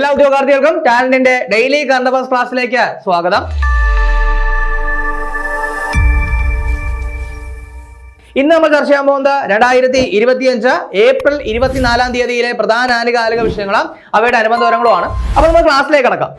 എല്ലാ ഉദ്യോഗാർത്ഥികൾക്കും ടാലന്റിന്റെ daily affairs ക്ലാസ്സിലേക്ക് സ്വാഗതം. ഇന്ന് നമ്മൾ ചർച്ച ചെയ്യാൻ പോകുന്നത് രണ്ടായിരത്തി ഇരുപത്തിയഞ്ച് ഏപ്രിൽ ഇരുപത്തിനാലാം തീയതിയിലെ പ്രധാന ആനുകാലിക വിഷയങ്ങളും അവയുടെ അനുബന്ധ വിവരങ്ങളുമാണ്. അപ്പോൾ നമ്മൾ ക്ലാസ്സിലേക്ക് കടക്കാം.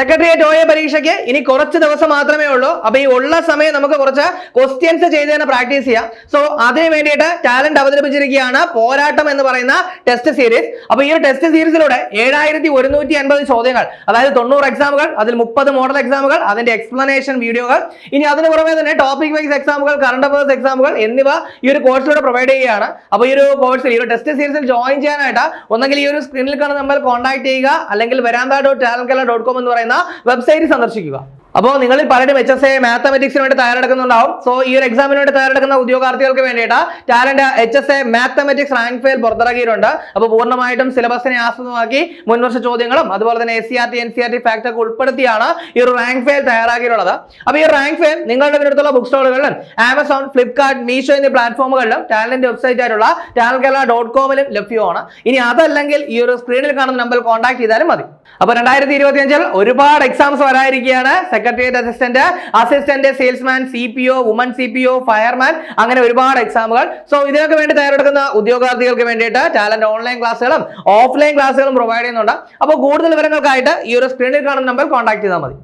സെക്രട്ടേറിയറ്റ് എ പരീക്ഷയ്ക്ക് ഇനി കുറച്ച് ദിവസം മാത്രമേ ഉള്ളൂ. അപ്പൊ ഈ ഉള്ള സമയം നമുക്ക് കുറച്ച് ക്വസ്റ്റ്യൻസ് ചെയ്ത് തന്നെ പ്രാക്ടീസ് ചെയ്യാം. സോ അതിന് വേണ്ടിയിട്ട് ടാലന്റ് അവതരിപ്പിച്ചിരിക്കുകയാണ് പോരാട്ടം എന്ന് പറയുന്ന ടെസ്റ്റ് സീരീസ് അപ്പൊ ഈ ഒരു ടെസ്റ്റ് സീരീസിലൂടെ ഏഴായിരത്തി ഒരുന്നൂറ്റി അൻപത് ചോദ്യങ്ങൾ അതായത് തൊണ്ണൂറ് എക്സാമുകൾ അതിൽ മുപ്പത് മോഡൽ എക്സാമുകൾ അതിന്റെ എക്സ്പ്ലനേഷൻ വീഡിയോകൾ ഇനി അതിന് പുറമെ തന്നെ ടോപ്പിക് വൈസ് എക്സാമുകൾ കറണ്ട് അഫയേഴ്സ് എക്സാമുകൾ എന്നിവ ഈ ഒരു കോഴ്സിലൂടെ പ്രൊവൈഡ് ചെയ്യുകയാണ്. അപ്പൊ ഈ ഒരു കോഴ്സിൽ ഈ ഒരു ടെസ്റ്റ് സീരീസിൽ ജോയിൻ ചെയ്യാനായിട്ട് ഒന്നെങ്കിൽ ഈ ഒരു സ്ക്രീനിൽ കാണുന്ന നമ്മൾ കോൺടാക്ട് ചെയ്യുക അല്ലെങ്കിൽ Varantha dot talent dot com എന്ന് പറയുന്ന വെബ്സൈറ്റ് സന്ദർശിക്കുക. അപ്പോൾ നിങ്ങളിൽ പലരും എച്ച് എസ് എ മാത്തമെറ്റിക്സിന് വേണ്ടി തയ്യാറെടുക്കുന്നുണ്ടാവും. സോ ഈ ഒരു എക്സാമിന് വേണ്ടി തയ്യാറെടുക്കുന്ന ഉദ്യോഗാർത്ഥികൾക്ക് വേണ്ടിയിട്ട് talent H S A mathematics rank file പുറത്തിറക്കിയിട്ടുണ്ട്. അപ്പോൾ പൂർണമായിട്ടും സിലബസിനെ ആസ്പദമാക്കി മുൻവർഷ ചോദ്യങ്ങളും അതുപോലെ തന്നെ S C R T N C R T fact ഒക്കെ ഉൾപ്പെടുത്തിയാണ് ഈ ഒരു റാങ്ക് ഫെയിൽ തയ്യാറാക്കിയിട്ടുള്ളത്. അപ്പോൾ ഈ റാങ്ക് ഫെയിൽ നിങ്ങളുടെ അടുത്തുള്ള ബുക്ക് സ്റ്റോളുകളിലും ആമസോൺ ഫ്ലിപ്കാർട്ട് മീഷോ എന്നീ പ്ലാറ്റ്ഫോമുകളിലും ടാലന്റ് വെബ്സൈറ്റ് ആയിട്ടുള്ള ടാലന്റ് കേരള ഡോട്ട് കോമിലും ലഭ്യമാണ്. ഇനി അതല്ലെങ്കിൽ ഈ ഒരു സ്ക്രീനിൽ കാണുന്ന നമ്പറിൽ കോൺടാക്ട് ചെയ്താലും മതി. അപ്പോൾ രണ്ടായിരത്തി ഇരുപത്തിയഞ്ചിൽ ഒരുപാട് exams വരാതിരിക്കുകയാണ് secretariat assistant assistant salesman C P O woman C P O fireman അങ്ങനെ ഒരുപാട് എക്സാമുകൾ സോ ഇതിനൊക്കെ വേണ്ടി തയ്യാറെടുക്കുന്ന ഉദ്യോഗാർത്ഥികൾക്ക് വേണ്ടിയിട്ട് ടാലന്റ് ഓൺലൈൻ ക്ലാസ്സുകളും ഓഫ്ലൈൻ ക്ലാസ്സുകളും പ്രൊവൈഡ് ചെയ്യുന്നുണ്ട്. അപ്പോൾ കൂടുതൽ വിവരങ്ങൾക്കായിട്ട് ഈ ഒരു സ്ക്രീനിൽ കാണുന്ന നമ്പർ കോൺടാക്ട് ചെയ്താൽ മതി.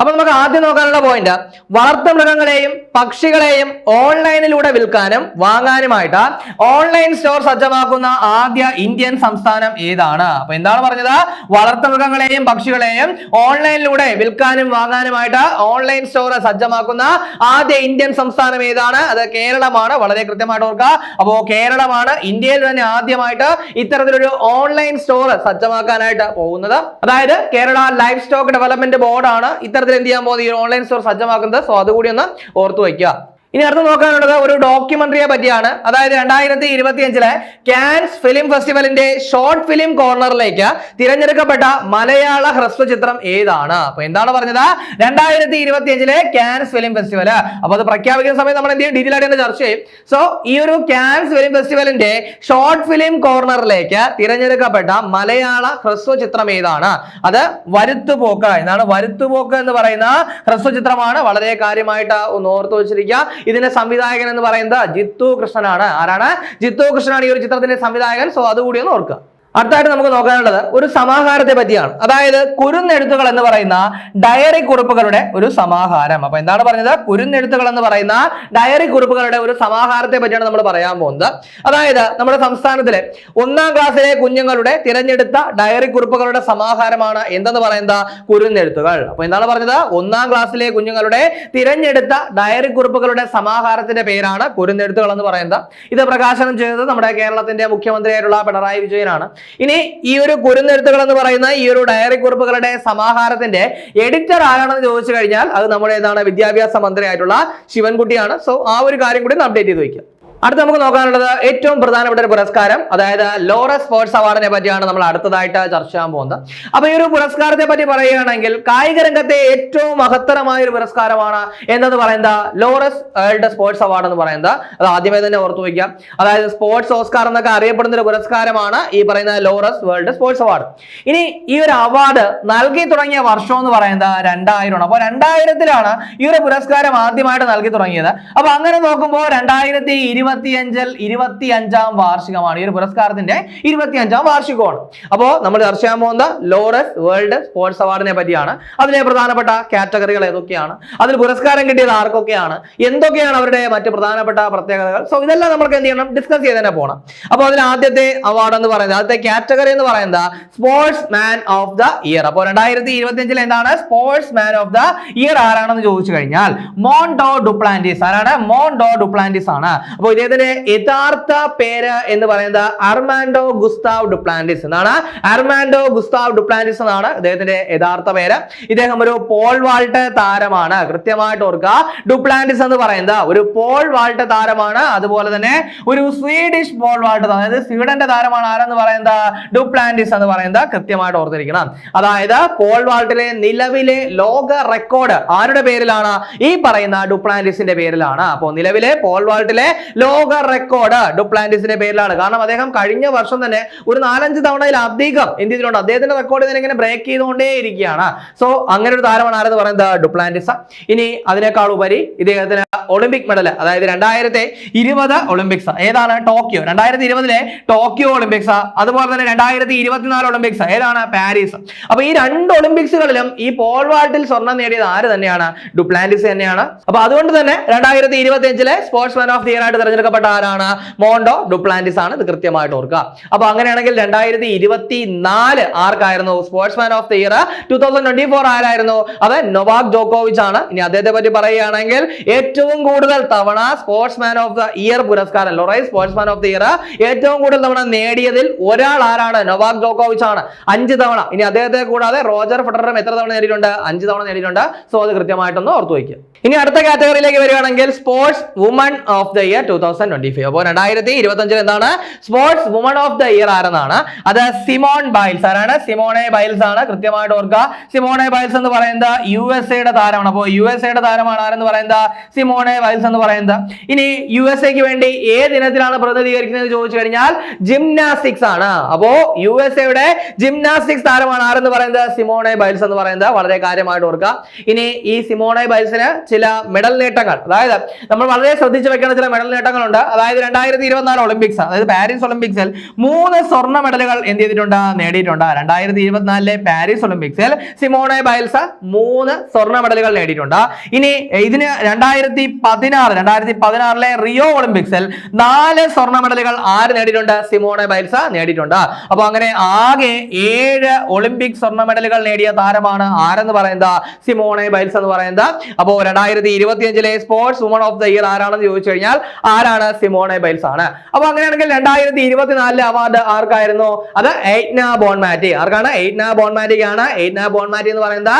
അപ്പൊ നമുക്ക് ആദ്യം നോക്കാനുള്ള പോയിന്റ് വളർത്തുമൃഗങ്ങളെയും പക്ഷികളെയും ഓൺലൈനിലൂടെ വിൽക്കാനും വാങ്ങാനുമായിട്ട് ഓൺലൈൻ സ്റ്റോർ സജ്ജമാക്കുന്ന ആദ്യ ഇന്ത്യൻ സംസ്ഥാനം ഏതാണ്? അപ്പൊ എന്താണ് പറഞ്ഞത്? വളർത്തുമൃഗങ്ങളെയും പക്ഷികളെയും ഓൺലൈനിലൂടെ വിൽക്കാനും വാങ്ങാനുമായിട്ട് ഓൺലൈൻ സ്റ്റോർ സജ്ജമാക്കുന്ന ആദ്യ ഇന്ത്യൻ സംസ്ഥാനം ഏതാണ്? അത് കേരളമാണ്. വളരെ കൃത്യമായിട്ട് ഓർക്കുക. അപ്പോ കേരളമാണ് ഇന്ത്യയിൽ തന്നെ ആദ്യമായിട്ട് ഇത്തരത്തിലൊരു ഓൺലൈൻ സ്റ്റോർ സജ്ജമാക്കാനായിട്ട് പോകുന്നത്. അതായത് കേരള ലൈഫ് സ്റ്റോക്ക് ഡെവലപ്മെന്റ് ബോർഡാണ് ഇത്തരത്തിൽ എന്ത് ചെയ്യാൻ പോകുന്നത് ഈ ഓൺലൈൻ സ്റ്റോർ സജ്ജമാക്കുന്നത്. സോ അതുകൂടി ഒന്ന് ഓർത്തു വയ്ക്കുക. ഇനി അടുത്ത് നോക്കാനുള്ളത് ഒരു ഡോക്യുമെന്ററിയെ പറ്റിയാണ്. അതായത് രണ്ടായിരത്തി ഇരുപത്തി അഞ്ചിലെ ക്യാൻസ് ഫിലിം ഫെസ്റ്റിവലിന്റെ ഷോർട്ട് ഫിലിം കോർണറിലേക്ക് തിരഞ്ഞെടുക്കപ്പെട്ട മലയാള ഹ്രസ്വചിത്രം ഏതാണ്? അപ്പൊ എന്താണ് പറഞ്ഞത്? രണ്ടായിരത്തി ഇരുപത്തി അഞ്ചിലെ ക്യാൻസ് ഫിലിം ഫെസ്റ്റിവൽ അപ്പൊ അത് പ്രഖ്യാപിക്കുന്ന സമയത്ത് നമ്മൾ എന്ത് ചെയ്യും? ഡീറ്റെയിൽ ആയിട്ട് ചർച്ച ചെയ്യും. സോ ഈ ഒരു ക്യാൻസ് ഫിലിം ഫെസ്റ്റിവലിന്റെ ഷോർട്ട് ഫിലിം കോർണറിലേക്ക് തിരഞ്ഞെടുക്കപ്പെട്ട മലയാള ഹ്രസ്വചിത്രം ഏതാണ്? അത് വരുത്തുപോക്ക്. എന്നാണ് വരുത്തുപോക്ക് എന്ന് പറയുന്ന ഹ്രസ്വചിത്രമാണ് വളരെ കാര്യമായിട്ട് ഒന്ന് ഓർത്തു വെച്ചിരിക്കുക. ഇതിന്റെ സംവിധായകൻ എന്ന് പറയുന്നത് ജിത്തു കൃഷ്ണനാണ്. ആരാണ്? ജിത്തു കൃഷ്ണനാണ് ഈ ഒരു ചിത്രത്തിന്റെ സംവിധായകൻ. സോ അതുകൂടി ഒന്ന് ഓർക്കുക. അടുത്തായിട്ട് നമുക്ക് നോക്കാനുള്ളത് ഒരു സമാഹാരത്തെ പറ്റിയാണ്. അതായത് കുരുന്നെഴുത്തുകൾ എന്ന് പറയുന്ന ഡയറി കുറിപ്പുകളുടെ ഒരു സമാഹാരം. അപ്പൊ എന്താണ് പറഞ്ഞത്? കുരുന്നെഴുത്തുകൾ എന്ന് പറയുന്ന ഡയറി കുറിപ്പുകളുടെ ഒരു സമാഹാരത്തെ പറ്റിയാണ് നമ്മൾ പറയാൻ പോകുന്നത്. അതായത് നമ്മുടെ സംസ്ഥാനത്തിലെ ഒന്നാം ക്ലാസ്സിലെ കുഞ്ഞുങ്ങളുടെ തിരഞ്ഞെടുത്ത ഡയറി കുറിപ്പുകളുടെ സമാഹാരമാണ് എന്തെന്ന് പറയുന്നത്? കുരുന്നെഴുത്തുകൾ. അപ്പൊ എന്താണ് പറഞ്ഞത്? ഒന്നാം ക്ലാസ്സിലെ കുഞ്ഞുങ്ങളുടെ തിരഞ്ഞെടുത്ത ഡയറി കുറിപ്പുകളുടെ സമാഹാരത്തിന്റെ പേരാണ് കുരുന്നെഴുത്തുകൾ എന്ന് പറയുന്നത്. ഇത് പ്രകാശനം ചെയ്തത് നമ്മുടെ കേരളത്തിന്റെ മുഖ്യമന്ത്രിയായിട്ടുള്ള പിണറായി വിജയനാണ്. ഇനി ഈ ഒരു കുരുന്നെഴുത്തുകൾ എന്ന് പറയുന്ന ഈ ഒരു ഡയറി കുറിപ്പുകളുടെ സമാഹാരത്തിന്റെ എഡിറ്റർ ആരാണെന്ന് ചോദിച്ചു കഴിഞ്ഞാൽ അത് നമ്മുടെ ഏതാണ് വിദ്യാഭ്യാസ മന്ത്രിയായിട്ടുള്ള ശിവൻകുട്ടിയാണ്. സോ ആ ഒരു കാര്യം കൂടി അപ്ഡേറ്റ് ചെയ്ത് വയ്ക്കുക അടുത്ത് നമുക്ക് നോക്കാനുള്ളത് ഏറ്റവും പ്രധാനപ്പെട്ട ഒരു പുരസ്കാരം അതായത് ലോറസ് സ്പോർട്സ് അവാർഡിനെ പറ്റിയാണ് നമ്മൾ അടുത്തതായിട്ട് ചർച്ച ചെയ്യാൻ പോകുന്നത്. അപ്പൊ ഈ ഒരു പുരസ്കാരത്തെ പറ്റി പറയുകയാണെങ്കിൽ കായിക രംഗത്തെ ഏറ്റവും മഹത്തരമായ ഒരു പുരസ്കാരമാണ് എന്നത് പറയുന്നത് ലോറസ് വേൾഡ് സ്പോർട്സ് അവാർഡ് എന്ന് പറയുന്നത്. അത് ആദ്യമേ തന്നെ ഓർത്തു വയ്ക്കാം. അതായത് സ്പോർട്സ് ഓസ്കാർ എന്നൊക്കെ അറിയപ്പെടുന്ന ഒരു പുരസ്കാരമാണ് ഈ പറയുന്ന ലോറസ് വേൾഡ് സ്പോർട്സ് അവാർഡ്. ഇനി ഈ ഒരു അവാർഡ് നൽകി തുടങ്ങിയ വർഷം എന്ന് പറയുന്നത് രണ്ടായിരമാണ്. അപ്പോൾ രണ്ടായിരത്തിലാണ് ഈ ഒരു പുരസ്കാരം ആദ്യമായിട്ട് നൽകി തുടങ്ങിയത്. അപ്പൊ അങ്ങനെ നോക്കുമ്പോൾ രണ്ടായിരത്തി ഇരുപത്തിയഞ്ചിൽ ഇരുപത്തി അഞ്ചാം വാർഷികമാണ്. ഈ ഒരു പുരസ്കാരത്തിന്റെ ഇരുപത്തി അഞ്ചാം വാർഷികമാണ്. അപ്പോൾ നമ്മൾ ചർച്ച ചെയ്യാൻ പോകുന്ന ലോറസ് വേൾഡ് സ്പോർട്സ് അവാർഡിനെ പറ്റിയാണ്. അതിലെ പ്രധാനപ്പെട്ട കാറ്റഗറികൾ ഏതൊക്കെയാണ്? അതിൽ പുരസ്കാരം കിട്ടിയത് ആർക്കൊക്കെയാണ്? എന്തൊക്കെയാണ് അവരുടെ മറ്റ് പ്രധാനപ്പെട്ട പ്രത്യേകതകൾ? സോ ഇതെല്ലാം നമുക്ക് എന്ത് ചെയ്യണം? ഡിസ്കസ് ചെയ്ത് തന്നെ പോകണം. അപ്പോൾ അതിൽ ആദ്യത്തെ അവാർഡ് എന്ന് പറയുന്നത് ആദ്യത്തെ കാറ്റഗറി എന്ന് പറയുന്നത് sports man of the year അപ്പോൾ രണ്ടായിരത്തി ഇരുപത്തി അഞ്ചിൽ എന്താണ്? Sports man of the year ആരാണെന്ന് ചോദിച്ചു കഴിഞ്ഞാൽ മോൺ ഡോ ഡുപ്ലാന്റിസ് ആരാണ്? മോൺ ഡോ ഡുപ്ലാന്റിസ് ആണ് അപ്പോൾ ഇദ്ദേഹത്തിന്റെ യഥാർത്ഥ പേര് എന്ന് പറയുന്നത് അർമാൻഡോ ഗുസ്താവ് ഡുപ്ലാന്റിസ് എന്നാണ്. അർമാൻഡോ ഗുസ്താവ് ഡുപ്ലാന്റിസ് എന്നാണ് അദ്ദേഹത്തിന്റെ യഥാർത്ഥ പേര്. ഇദ്ദേഹം ഒരു പോൾ വാൾട്ട് താരമാണ്. കൃത്യമായിട്ട് ഓർക്കുക ഡുപ്ലാന്റിസ് എന്ന് പറയുന്നത് ഒരു പോൾ വാൾട്ട് താരമാണ്. അതുപോലെ തന്നെ ഒരു സ്വീഡിഷ് പോൾ വാൾട്ട് അതായത് സ്വീഡന്റെ താരമാണ് ആരെന്ന് പറയുന്നത്? ഡുപ്ലാന്റിസ് എന്ന് പറയുന്നത് കൃത്യമായിട്ട് ഓർത്തിരിക്കണം. അതായത് പോൾ വാൾട്ടിലെ നിലവിലെ ലോക റെക്കോർഡ് ആരുടെ പേരിലാണ്? ഈ പറയുന്ന ഡുപ്ലാന്റിസിന്റെ പേരിലാണ്. അപ്പോൾ നിലവിലെ പോൾ വാൾട്ടിലെ ലോക റെക്കോർഡ് ഡുപ്ലാന്റിസിന്റെ പേരിലാണ്. കാരണം അദ്ദേഹം കഴിഞ്ഞ വർഷം തന്നെ ഒരു നാലഞ്ച് തവണയിലധികം എന്ത് ചെയ്തിട്ടുണ്ട്? അദ്ദേഹത്തിന്റെ റെക്കോർഡ് ഇതിനെ ഇങ്ങനെ ബ്രേക്ക് ചെയ്തുകൊണ്ടേ ഇരിക്കുകയാണ് സോ അങ്ങനെ ഒരു താരമാണ് ആരെന്ന് പറയുന്നത്? ഡുപ്ലാന്റിസ. ഇനി അതിനേക്കാൾ ഉപരി ഇദ്ദേഹത്തിന് ഒളിമ്പിക് മെഡൽ അതായത് രണ്ടായിരത്തി ഇരുപത് ഒളിമ്പിക്സ്. ഏതാണ്? ടോക്കിയോ. രണ്ടായിരത്തി ഇരുപതിലെ ടോക്കിയോ ഒളിമ്പിക്സ്. അതുപോലെ തന്നെ രണ്ടായിരത്തി ഇരുപത്തിനാല് ഒളിമ്പിക്സ്. ഏതാണ്? പാരീസ്. അപ്പൊ ഈ രണ്ട് ഒളിമ്പിക്സുകളിലും ഈ പോൾ വാൾട്ടിൽ സ്വർണം നേടിയത് ആര് തന്നെയാണ്? ഡുപ്ലാന്റിസ് തന്നെയാണ്. അപ്പൊ അതുകൊണ്ട് തന്നെ രണ്ടായിരത്തി ഇരുപത്തി അഞ്ചിലെ sports man of the year ആയിട്ട് തിരഞ്ഞെടുക്കപ്പെട്ട ആരാണ്? മോണ്ടോ ഡുപ്ലാന്റിസ് ആണ്. ഇത് കൃത്യമായിട്ട് ഓർക്കുക. അപ്പൊ അങ്ങനെയാണെങ്കിൽ രണ്ടായിരത്തി ഇരുപത്തി നാല് ആർക്കായിരുന്നു? Sportsman of the year two thousand twenty four ആരായിരുന്നു? അത് നൊവാക് ജോക്കോവിച്ച് ആണ്. ഇനി അദ്ദേഹത്തെ പറ്റി പറയുകയാണെങ്കിൽ ഏറ്റവും കൂടുതൽ തവണ sports man of the year പുരസ്കാരം Laureus sportsman of the year ഏറ്റവും കൂടുതൽ തവണ നേടിയതിൽ ഒരാൾ ആരാണ്? നൊവാക് ജോക്കോവിച്ച് ആണ്. അഞ്ച് തവണ. ഇനി അദ്ദേഹത്തെ കൂടാതെ റോജർ ഫെഡററും എത്ര തവണ നേടിയിട്ടുണ്ട്? അഞ്ച് തവണ നേടിയിട്ടുണ്ട്. സോ അത് കൃത്യമായിട്ടൊന്ന് ഓർത്തു വയ്ക്കുക. ഇനി അടുത്ത കാറ്റഗറിയിലേക്ക് വരികയാണെങ്കിൽ sports woman of the year two thousand twenty five അപ്പോൾ രണ്ടായിരത്തി ഇരുപത്തി അഞ്ചിൽ എന്താണ്? Sports woman of the year ആരെന്നാണ്? അത് സിമോൺ ബൈൽസ്. ആരാണ്? സിമോണെ ബൈൽസ് ആണ്. കൃത്യമായിട്ട് ഓർക്കുക. സിമോണെ ബൈൽസ് എന്ന് പറയുന്നത് യു എസ് എയുടെ താരമാണ്. അപ്പോൾ യു എസ് എയുടെ താരമാണ് ആരെന്ന് പറയുന്നത്? സിമോണെ ബൈൽസ് എന്ന് പറയുന്നത്. ഇനി യു എസ് എക്ക് വേണ്ടി ഏത് ഇനത്തിലാണ് പ്രതിനിധീകരിക്കുന്നത് ചോദിച്ചു കഴിഞ്ഞാൽ ജിംനാസ്റ്റിക്സ് ആണ്. അപ്പോ യു എസ് എയുടെ ജിംനാസ്റ്റിക്സ് താരമാണ് ആരെന്ന് പറയുന്നത്? സിമോണെ ബൈൽസ് എന്ന് പറയുന്നത്. വളരെ കാര്യമായിട്ട് ഓർക്കുക. ഇനി ഈ സിമോണെ ബൈൽസിന് ചില മെഡൽ നേട്ടങ്ങൾ. അതായത് നമ്മൾ വളരെ ശ്രദ്ധിച്ചു വെക്കേണ്ട ചില മെഡൽ നേട്ടങ്ങളുണ്ട് അതായത് രണ്ടായിരത്തി ഇരുപത്തിനാല് ഒളിമ്പിക്സ് അതായത് പാരീസ് ഒളിമ്പിക്സിൽ മൂന്ന് സ്വർണ മെഡലുകൾ എന്ത് ചെയ്തിട്ടുണ്ട്? നേടിയിട്ടുണ്ട്. രണ്ടായിരത്തി ഇരുപത്തിനാലിലെ പാരീസ് ഒളിമ്പിക്സിൽ സിമോണെ ബൈൽസ മൂന്ന് സ്വർണ മെഡലുകൾ നേടിയിട്ടുണ്ട്. ഇനി ഇതിന് രണ്ടായിരത്തി പതിനാറ് രണ്ടായിരത്തി പതിനാറിലെ റിയോ ഒളിമ്പിക്സിൽ നാല് സ്വർണ മെഡലുകൾ ആര് നേടിയിട്ടുണ്ട്? സിമോണെ ബൈൽസ നേടിയിട്ടുണ്ട്. അപ്പൊ അങ്ങനെ ആകെ ഏഴ് ഒളിമ്പിക് സ്വർണ മെഡലുകൾ നേടിയ താരമാണ് ആരെന്ന് പറയുന്നത്? സിമോണെ ബൈൽസ് എന്ന് പറയുന്നത്. അപ്പോൾ രണ്ടായിരത്തി ഇരുപത്തിയഞ്ചിലെ sports woman of the year ആരാണെന്ന് ചോദിച്ചു കഴിഞ്ഞാൽ ആരാണ്? സിമോണെ ബൈൽസ് ആണ്. അപ്പൊ അങ്ങനെയാണെങ്കിൽ രണ്ടായിരത്തി ഇരുപത്തിനാലിലെ അവാർഡ് ആർക്കായിരുന്നു? അത് എയ്റ്റ്ന ബോൺമാറ്റി. ആർക്കാണ്? എയ്റ്റ്ന ബോൺമാറ്റിക് ആണ് എയ്റ്റ്ന ബോൺമാറ്റി എന്ന് പറയുന്നത്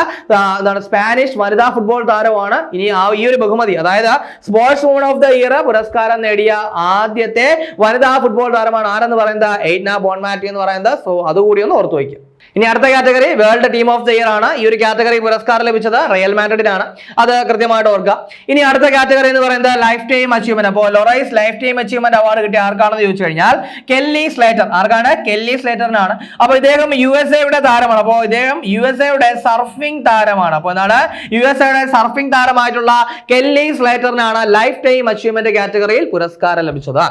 എന്താണ് സ്പാനിഷ് വനിതാ ഫുട്ബോൾ താരമാണ്. ഇനി ആ ഈ ഒരു ബഹുമതി അതായത് sports woman of the year പുരസ്കാരം നേടിയ ആദ്യത്തെ വനിതാ ഫുട്ബോൾ താരമാണ് ആരെന്ന് പറയുന്നത്? എയ്റ്റ്ന ബോൺമാറ്റി എന്ന് പറയുന്നത്. സോ അതുകൂടി ഒന്ന് ഓർത്തു വയ്ക്കും ഇനി അടുത്ത category world team of the year ആണ് ഈ ഒരു കാറ്റഗറി പുരസ്കാരം ലഭിച്ചത് റയൽ മാൻഡ്രിഡിനാണ് അത് കൃത്യമായിട്ട് ഓർക്കുക. ഇനി അടുത്ത കാറ്റഗറി എന്ന് പറയുന്നത് ലൈഫ് ടൈം അച്ചീവ്മെന്റ്. അപ്പോൾ Laureus life time achievement award കിട്ടിയ ആർക്കാണെന്ന് ചോദിച്ചു കഴിഞ്ഞാൽ കെല്ലി സ്ലേറ്റർ. ആർക്കാണ്? കെല്ലി സ്ലേറ്ററിനാണ്. അപ്പോൾ ഇദ്ദേഹം യു എസ് എയുടെ താരമാണ്. അപ്പോൾ ഇദ്ദേഹം യു എസ് എയുടെ സർഫിംഗ് താരമാണ്. അപ്പോൾ എന്താണ്? യു എസ് എയുടെ സർഫിംഗ് താരമായിട്ടുള്ള കെല്ലി സ്ലേറ്ററിനാണ് ലൈഫ് ടൈം അച്ചീവ്മെന്റ് കാറ്റഗറിയിൽ പുരസ്കാരം ലഭിച്ചത്.